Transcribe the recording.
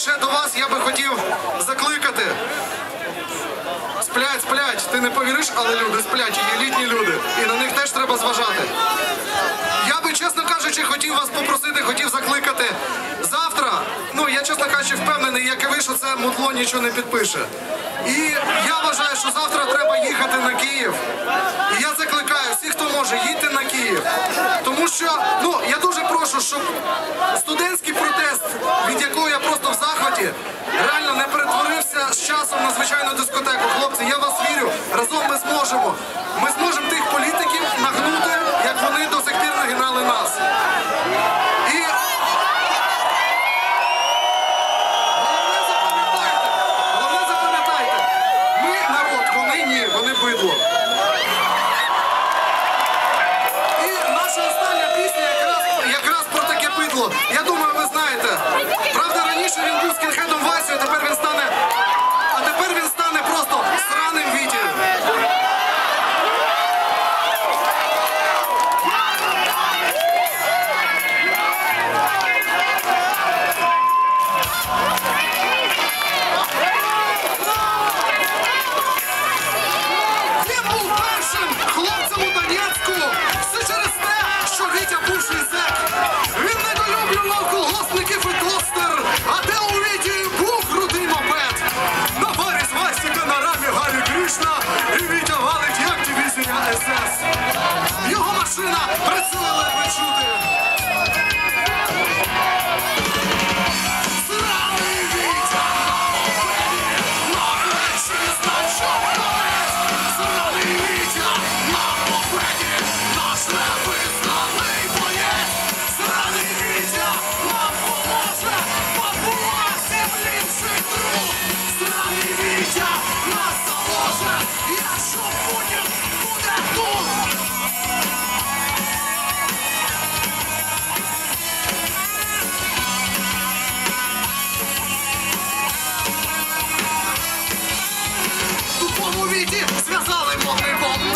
ще до вас, я би хотів закликати. Сплять, сплять. Ти не повіриш, але люди сплять, є літні люди. І на них теж треба зважати. Я би, чесно кажучи, хотів вас попросити, хотів закликати. Завтра, ну я чесно кажучи, впевнений, як і ви, що це мутло нічого не підпише. І я вважаю, що завтра треба їхати на Київ. І я закликаю всіх, хто може, їдьте на Київ. Тому що, ну, я дуже прошу, щоб студентський протест, від якого я просто в захваті, реально не перетворився з часом на звичайну 王我，